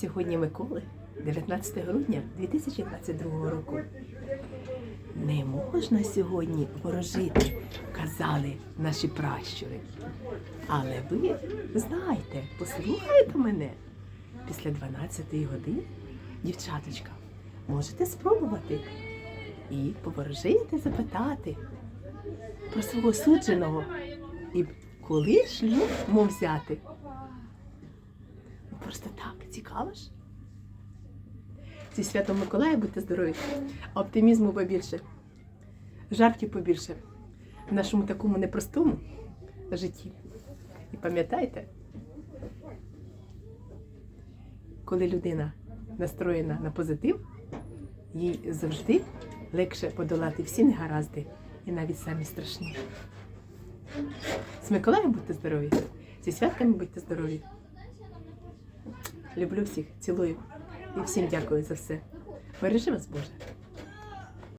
Сьогодні Миколи, 19 грудня 2022 року. Не можна сьогодні ворожити, казали наші пращури. Але ви знаєте, послухайте мене. Після 12 годин, дівчаточка, можете спробувати і поворожити, запитати про свого судженого і коли шлюб мов взяти. Просто так, цікаво ж. Зі святом Миколая будьте здорові, оптимізму побільше, жартів побільше в нашому такому непростому житті. І пам'ятайте, коли людина настроєна на позитив, їй завжди легше подолати всі негаразди і навіть самі страшні. З Миколаєм будьте здорові, зі святками будьте здорові. Люблю всіх, цілую і всім дякую за все. Бережи вас, Боже.